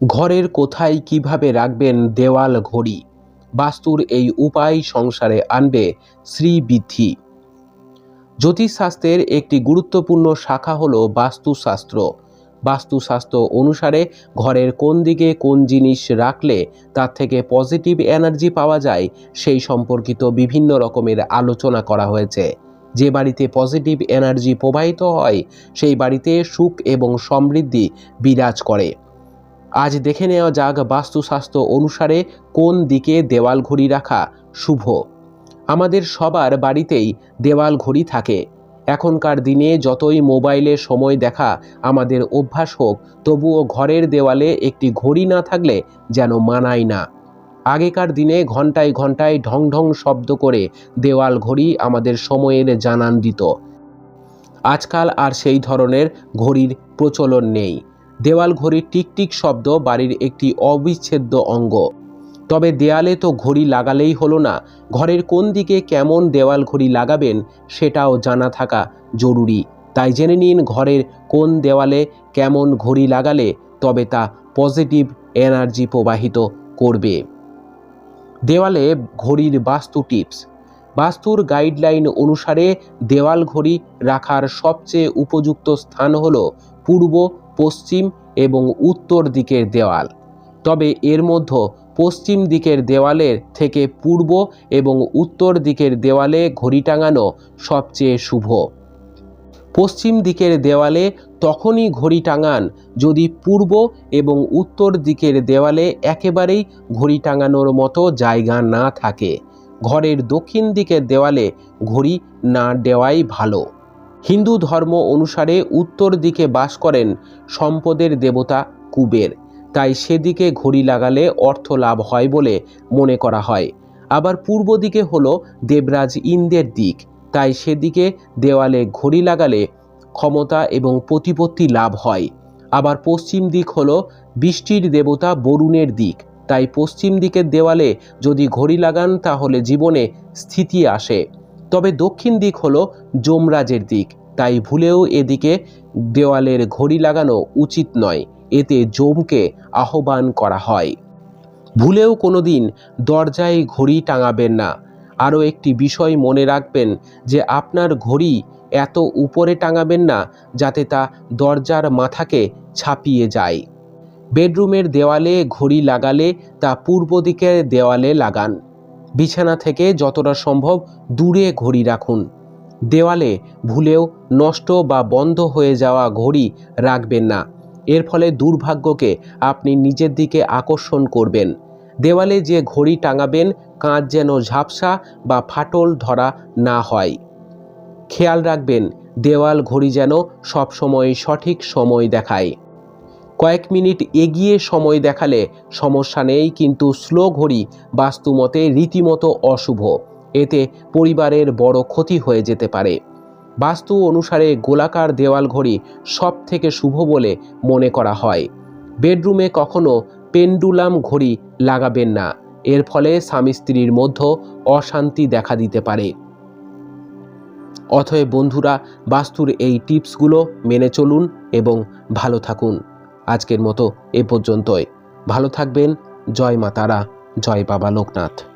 ঘরের কোথায় কীভাবে রাখবেন দেওয়াল ঘড়ি? বাস্তুর এই উপায় সংসারে আনবে শ্রীবৃদ্ধি জ্যোতিষশাস্ত্রের একটি গুরুত্বপূর্ণ শাখা হল বাস্তুশাস্ত্র। বাস্তুশাস্ত্র অনুসারে ঘরের কোন দিকে কোন জিনিস রাখলে তার থেকে পজিটিভ এনার্জি পাওয়া যায়, সেই সম্পর্কিত বিভিন্ন রকমের আলোচনা করা হয়েছে। যে বাড়িতে পজিটিভ এনার্জি প্রবাহিত হয়, সেই বাড়িতে সুখ এবং সমৃদ্ধি বিরাজ করে। আজ দেখে নেওয়া যাক বাস্তুশাস্ত্র অনুসারে কোন দিকে দেওয়াল ঘড়ি রাখা শুভ। আমাদের সবার বাড়িতেই দেওয়াল ঘড়ি থাকে। এখনকার দিনে যতই মোবাইলে সময় দেখা আমাদের অভ্যাস হোক, তবুও ঘরের দেওয়ালে একটি ঘড়ি না থাকলে যেন মানায় না। আগেকার দিনে ঘন্টায় ঘন্টায় ঢং ঢং শব্দ করে দেওয়াল ঘড়ি আমাদের সময়ের জানান দিত। আজকাল আর সেই ধরনের ঘড়ির প্রচলন নেই। দেওয়াল ঘড়ির টিকটিক শব্দ বাড়ির একটি অবিচ্ছেদ্য অঙ্গ। তবে দেয়ালে তো ঘড়ি লাগালেই হলো না, ঘরের কোন দিকে কেমন দেওয়াল ঘড়ি লাগাবেন সেটাও জানা থাকা জরুরি। তাই জেনে নিন ঘরের কোন দেওয়ালে কেমন ঘড়ি লাগালে তবে তা পজিটিভ এনার্জি প্রবাহিত করবে। দেওয়ালে ঘড়ির বাস্তু টিপস। বাস্তুর গাইডলাইন অনুসারে দেওয়াল ঘড়ি রাখার সবচেয়ে উপযুক্ত স্থান হল পূর্ব পশ্চিম এবং উত্তর দিকের দেওয়াল। তবে এর মধ্যে পশ্চিম দিকের দেওয়ালের থেকে পূর্ব এবং উত্তর দিকের দেওয়ালে ঘড়ি টাঙানো সবচেয়ে শুভ। পশ্চিম দিকের দেওয়ালে তখনই ঘড়ি টাঙান, যদি পূর্ব এবং উত্তর দিকের দেওয়ালে একেবারেই ঘড়ি টাঙানোর মতো জায়গা না থাকে। ঘরের দক্ষিণ দিকের দেওয়ালে ঘড়ি না দেওয়াই ভালো। হিন্দু ধর্ম অনুসারে উত্তর দিকে বাস করেন সম্পদের দেবতা কুবের। তাই সেদিকে ঘড়ি লাগালে অর্থ লাভ হয় বলে মনে করা হয়। আবার পূর্ব দিকে হলো দেবরাজ ইন্দ্রের দিক। তাই সেদিকে দেওয়ালে ঘড়ি লাগালে ক্ষমতা এবং প্রতিপত্তি লাভ হয়। আবার পশ্চিম দিক হলো বৃষ্টির দেবতা বরুণের দিক। তাই পশ্চিম দিকের দেওয়ালে যদি ঘড়ি লাগান তাহলে জীবনে স্থিতি আসে। তবে দক্ষিণ দিক হলো যমরাজের দিক। তাই ভুলেও এদিকে দেওয়ালের ঘড়ি লাগানো উচিত নয়, এতে জমকে আহ্বান করা হয়। ভুলেও কোনো দিন দরজায় ঘড়ি টাঙাবেন না। আরও একটি বিষয় মনে রাখবেন যে আপনার ঘড়ি এত উপরে টাঙাবেন না, যাতে তা দরজার মাথাকে ছাপিয়ে যায়। বেডরুমের দেওয়ালে ঘড়ি লাগালে তা পূর্ব দিকের দেওয়ালে লাগান। বিছানা থেকে যতটা সম্ভব দূরে ঘড়ি রাখুন। দেওয়ালে ভুলেও নষ্ট বা বন্ধ হয়ে যাওয়া ঘড়ি রাখবেন না। এর ফলে দুর্ভাগ্যকে আপনি নিজের দিকে আকর্ষণ করবেন। দেওয়ালে যে ঘড়ি টাঙাবেন, কাঁচ যেন ঝাপসা বা ফাটল ধরা না হয়। খেয়াল রাখবেন, দেওয়াল ঘড়ি যেন সবসময় সঠিক সময় দেখায়। কয়েক মিনিট এগিয়ে সময় দেখালে সমস্যা নেই, কিন্তু স্লো ঘড়ি বাস্তুমতে রীতিমতো অশুভ। এতে পরিবারের বড় ক্ষতি হয়ে যেতে পারে। বাস্তু অনুসারে গোলাকার দেওয়াল ঘড়ি সব থেকে শুভ বলে মনে করা হয়। বেডরুমে কখনো পেন্ডুলাম ঘড়ি লাগাবেন না। এর ফলে স্বামী স্ত্রীর মধ্যে অশান্তি দেখা দিতে পারে। অথয় বন্ধুরা, বাস্তুর এই টিপসগুলো মেনে চলুন এবং ভালো থাকুন। আজকের মতো এ পর্যন্তই। ভালো থাকবেন। জয় মা তারা। জয় বাবা লোকনাথ।